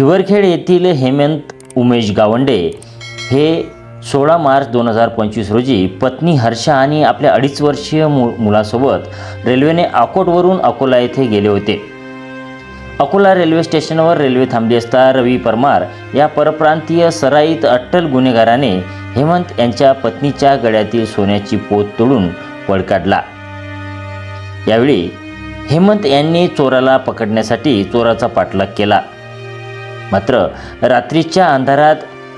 हिवरखेड येथील हेमंत उमेश गावंडे हे सोळा मार्च दोन हजार पंचवीस रोजी पत्नी हर्षा आणि आपल्या अडीच वर्षीय मु मुलासोबत रेल्वेने अकोटवरून अकोला येथे गेले होते. अकोला रेल्वे स्टेशनवर रेल्वे थांबली असता रवी परमार या परप्रांतीय सराईत अट्टल गुन्हेगाराने हेमंत यांच्या पत्नीच्या गळ्यातील सोन्याची पोत तोडून पळ काढला. यावेळी हेमंत यांनी चोराला पकडण्यासाठी चोराचा पाठलाग केला. मात्र रात्रीच्या अंधारात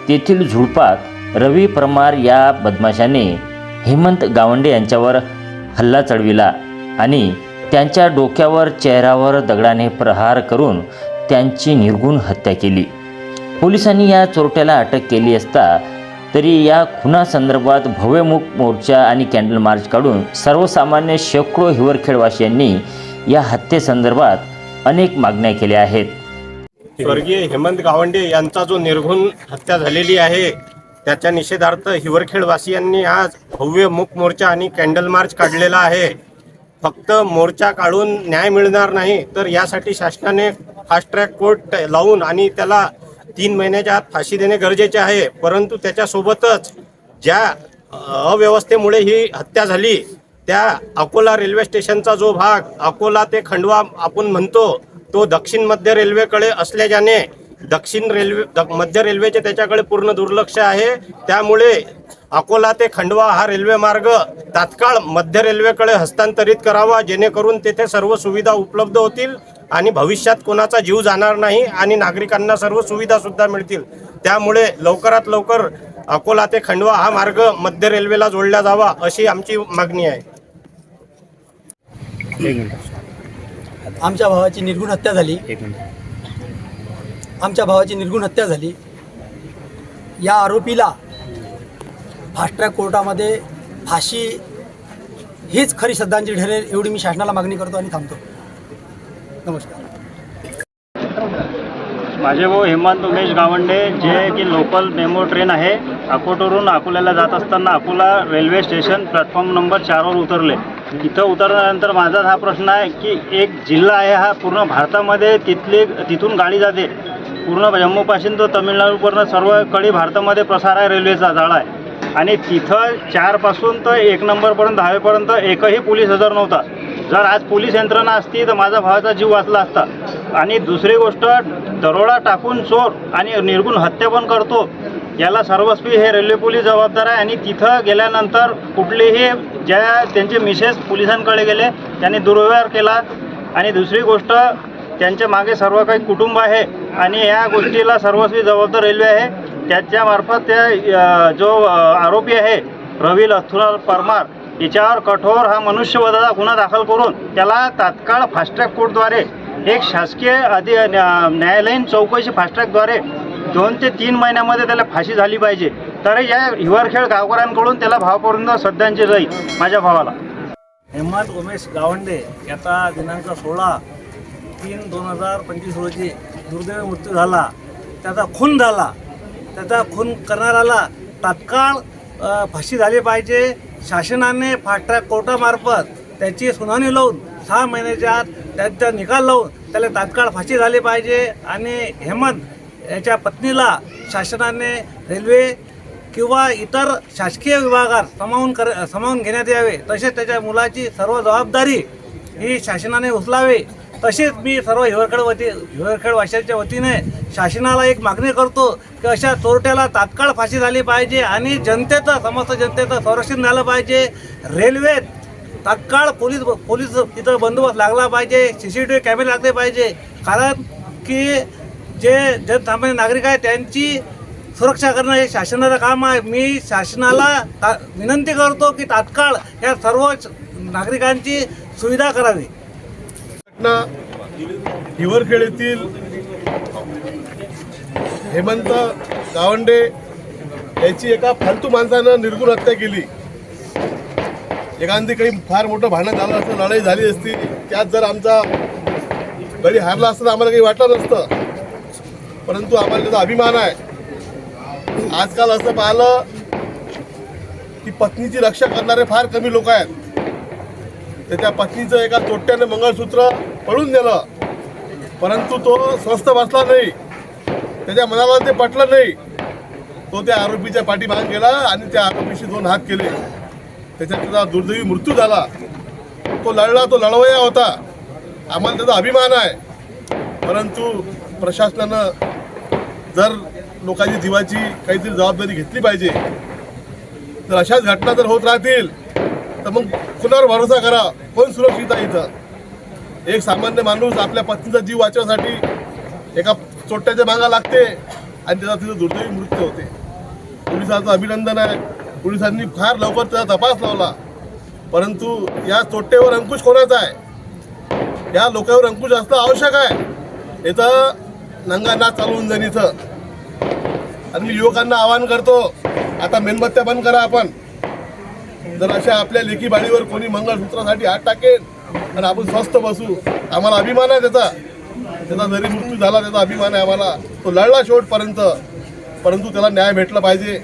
तेथील झुडपात रवी परमार या बदमाशाने हेमंत गावंडे यांच्यावर हल्ला चढविला आणि त्यांच्या डोक्यावर चेहऱ्यावर दगडाने प्रहार करून त्यांची निर्गुण हत्या केली. पोलिसांनी या चोरट्याला अटक केली असता तरी या खुनासंदर्भात भव्यमुख मोर्चा आणि कॅन्डल मार्च काढून सर्वसामान्य शेकडो हिवरखेडवासियांनी या हत्येसंदर्भात अनेक मागण्या केल्या आहेत. स्वर्गीय हेमंत गावंडे यांचा जो निर्घुण हत्या झालेली आहे त्याच्या निषेधार्थ हिवरखेडवासियांनी आज भव्य मूक मोर्चा आणि कॅन्डल मार्च काढलेला आहे. फक्त मोर्चा काढून न्याय मिळणार नाही तर यासाठी शासनाने फास्ट ट्रॅक कोर्ट लावून आणि त्याला तीन महिन्याच्या आत फाशी देणे गरजेचे आहे. परंतु त्याच्यासोबतच ज्या अव्यवस्थेमुळे ही हत्या झाली त्या अकोला रेल्वे स्टेशनचा जो भाग अकोला ते खंडवा आपण म्हणतो तो दक्षिण मध्य रेल्वेकडे असल्याच्याने दक्षिण रेल्वे द- मध्य रेल्वेचे त्याच्याकडे पूर्ण दुर्लक्ष आहे. त्यामुळे अकोला ते खंडवा हा रेल्वे मार्ग तात्काळ मध्य रेल्वेकडे हस्तांतरित करावा जेणेकरून तेथे सर्व सुविधा उपलब्ध होतील आणि भविष्यात कोणाचा जीव जाणार नाही आणि नागरिकांना सर्व सुविधा सुद्धा मिळतील. त्यामुळे लवकरात लवकर अकोला ते खंडवा हा मार्ग मध्य रेल्वेला जोडला जावा अशी आमची मागणी आहे. आमच्या भावाची निर्गुण हत्या झाली. आमच्या भावाची निर्गुण हत्या झाली. या आरोपीला फास्ट ट्रॅक कोर्टामध्ये फाशी हीच खरी श्रद्धांजली ठरेल एवढी मी शासनाला मागणी करतो आणि थांबतो. नमस्कार. माझे भाऊ हेमंत उमेश गावंडे जे की लोकल मेमो ट्रेन आहे अकोटवरून अकोल्याला जात असताना Akola railway station platform number चारवर उतरले. इथं उतरल्यानंतर माझा हा प्रश्न आहे की एक जिल्हा आहे हा पूर्ण भारतामध्ये तिथली तिथून गाडी जाते. पूर्ण जम्मूपासून तो तमिळनाडूपर्यंत सर्वकडे भारतामध्ये प्रसार आहे रेल्वेचा जाळा आहे. आणि तिथं चारपासून तर एक नंबरपर्यंत दहावीपर्यंत एकही पोलीस हजर नव्हता. जर आज पोलीस यंत्रणा असती तर माझा भावाचा जीव वाचला असता. आणि दुसरी गोष्ट दरोडा टाकून चोर आणि निर्गुण हत्या पण करतो. याला सर्वस्वी हे रेल्वे पोलीस जबाबदार आहे आणि तिथं गेल्यानंतर कुठलेही ज्या त्यांचे मिसेस पोलिसांकडे गेले त्यांनी दुर्व्यवहार केला. आणि दुसरी गोष्ट त्यांच्या मागे सर्व काही कुटुंब आहे आणि या गोष्टीला सर्वस्वी जबाबदार रेल्वे आहे. त्याच्यामार्फत त्या जो आरोपी आहे रवी लथुराल परमार याच्यावर कठोर हा मनुष्यवधाचा गुन्हा दाखल करून त्याला तात्काळ फास्ट्रॅक कोर्टद्वारे एक शासकीय अधि न्यायालयीन चौकशी फास्ट्रॅकद्वारे दोन ते तीन महिन्यामध्ये त्याला फाशी झाली पाहिजे. तर या हिवारखेळ गावकऱ्यांकडून त्याला भावपर्यंत श्रद्धांजली जाईल माझ्या भावाला. हेमंत उमेश गावंडे याचा दिनांक सोळा तीन दोन हजार पंचवीस रोजी दुर्दैवी मृत्यू झाला. त्याचा खून झाला. त्याचा खून करणाऱ्याला तात्काळ फाशी झाली पाहिजे. शासनाने फास्ट ट्रॅक कोर्टामार्फत त्याची सुनावणी लावून सहा महिन्याच्या आत त्यांचा निकाल लावून त्याला तात्काळ फाशी झाली पाहिजे. आणि हेमंत याच्या पत्नीला शासनाने रेल्वे किंवा इतर शासकीय विभागात समावून कर समावून घेण्यात यावे. तसेच त्याच्या मुलाची सर्व जबाबदारी ही शासनाने उचलावी. तसेच मी सर्व हिवरखेड वती हिवरखेडवाशांच्या वतीने शासनाला एक मागणी करतो की अशा चोरट्याला तात्काळ फाशी झाली पाहिजे आणि जनतेचं समस्त जनतेचं संरक्षण झालं पाहिजे. रेल्वेत तात्काळ पोलीस पोलीस तिथं बंदोबस्त लागला पाहिजे. सी सी टी व्ही कॅमेरे लागले पाहिजे. कारण की जे जनसामान्य नागरिक आहे त्यांची सुरक्षा करणं हे शासनाचं काम आहे. मी शासनाला ता विनंती करतो की तात्काळ या सर्व नागरिकांची सुविधा करावी. घटना हिवरखेड येथील हेमंत गावंडे याची एका फालतू माणसानं निर्गुण हत्या केली. एखादी काही फार मोठं भांडण झालं असतं लढाई झाली असती त्यात जर आमचा गडी हारला असतं तर आम्हाला काही वाटलं नसतं. परंतु आम्हाला त्याचा अभिमान आहे. आजकाल असं पाहिलं की पत्नीची रक्षा करणारे फार कमी लोक आहेत. तर त्या पत्नीचं एका चोट्याने मंगळसूत्र पळून नेलं. परंतु तो स्वस्थ बसला नाही. त्याच्या मनाला ते पटलं नाही. तो त्या आरोपीच्या पाठीमागे गेला आणि त्या आरोपीशी दोन हात केले. त्याच्यात त्याचा दुर्दैवी मृत्यू झाला. तो लढला तो लढवया होता. आम्हाला त्याचा अभिमान आहे. परंतु प्रशासनानं जर लोकांची जीवाची काहीतरी जबाबदारी घेतली पाहिजे तर अशाच घटना जर होत राहतील तर मग कुणावर भरोसा करा? कोण सुरक्षित आहे इथं? एक सामान्य माणूस आपल्या पत्नीचा जीव वाचवण्यासाठी एका चोट्याच्या मागा लागते आणि त्याचा तिथं दुर्दैवी मृत्यू होते. पोलिसांचं अभिनंदन आहे. पोलिसांनी फार लवकर त्याचा तपास लावला. परंतु या चोट्टेवर अंकुश कोणाचा आहे? या लोकांवर अंकुश असणं आवश्यक आहे. याचा नंगानाथ चालवून होऊन इथं. आणि मी युवकांना आवाहन करतो आता मेणबत्त्या बंद करा आपण. जर अशा आपल्या लेखी बाळीवर कोणी मंगळसूत्रासाठी हात टाकेल आणि आपण स्वस्थ बसू आम्हाला अभिमान आहे त्याचा. त्याचा जरी मृत्यू झाला त्याचा अभिमान आहे आम्हाला. तो लढला शेवटपर्यंत. परंतु त्याला न्याय भेटला पाहिजे.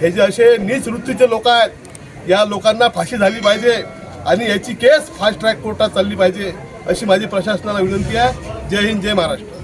हे जे असे नीच वृत्तीचे लोक आहेत या लोकांना फाशी झाली पाहिजे. आणि याची केस फास्ट ट्रॅक कोर्टात चालली पाहिजे अशी माझी प्रशासनाला विनंती आहे. जय हिंद जय महाराष्ट्र.